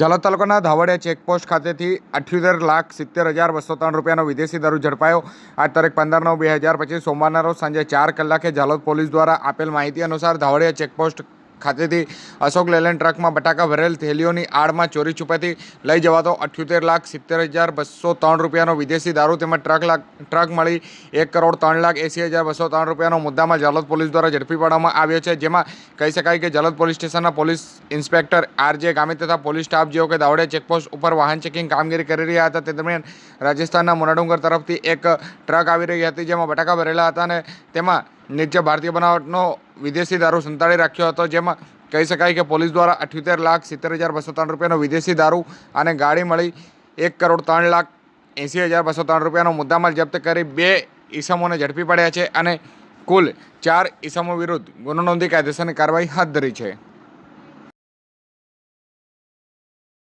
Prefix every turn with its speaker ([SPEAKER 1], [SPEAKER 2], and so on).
[SPEAKER 1] ઝાલોદ તાલુકાના ધાવડિયા ચેકપોસ્ટ ખાતેથી અઠ્યોતેર લાખ સિત્તેર હજાર બસો ત્રણ રૂપિયાનો વિદેશી દારૂ ઝડપાયો. આજ તારીખ પંદર નવ બે હજાર પચીસ સોમવારના રોજ સાંજે ચાર કલાકે ઝાલોદ પોલીસ દ્વારા આપેલ માહિતી અનુસાર ધાવડિયા ચેકપોસ્ટ ખાતેથી અશોક લેલેન્ડ ટ્રકમાં બટાકા ભરેલ થેલીઓની આડમાં ચોરી છુપાતી લઈ જવાતો અઠ્યોતેર લાખ સિત્તેર હજાર બસો ત્રણ રૂપિયાનો વિદેશી દારૂ તેમજ ટ્રક લાખ ટ્રક મળી એક કરોડ ત્રણ લાખ એંસી હજાર બસો ત્રણ રૂપિયાનો મુદ્દામાં જલદ પોલીસ દ્વારા ઝડપી પાડવામાં આવ્યો છે, જેમાં કહી શકાય કે જલદ પોલીસ સ્ટેશનના પોલીસ ઇન્સ્પેક્ટર આરજે ગામિત તથા પોલીસ સ્ટાફ જેઓ કે દાવડે ચેકપોસ્ટ ઉપર વાહન ચેકિંગ કામગીરી કરી રહ્યા હતા, તે દરમિયાન રાજસ્થાનના મોનાડુંગર તરફથી એક ટ્રક આવી રહી હતી, જેમાં બટાકા ભરેલા હતા અને તેમાં નિત્ય ભારતીય બનાવટનો વિદેશી દારૂ સંતાડી રાખ્યો હતો, જેમાં કહી શકાય કે પોલીસ દ્વારા અઠ્યોતેર લાખ સિત્તેર હજાર બસો ત્રણ રૂપિયાનો વિદેશી દારૂ અને ગાડી મળી એક કરોડ ત્રણ લાખ એંસી હજાર બસો ત્રણ રૂપિયાનો મુદ્દામાલ જપ્ત કરી બે ઈસમોને ઝડપી પડ્યા છે અને કુલ ચાર ઈસમો વિરુદ્ધ ગુનો નોંધી કાયદેસરની કાર્યવાહી હાથ ધરી છે.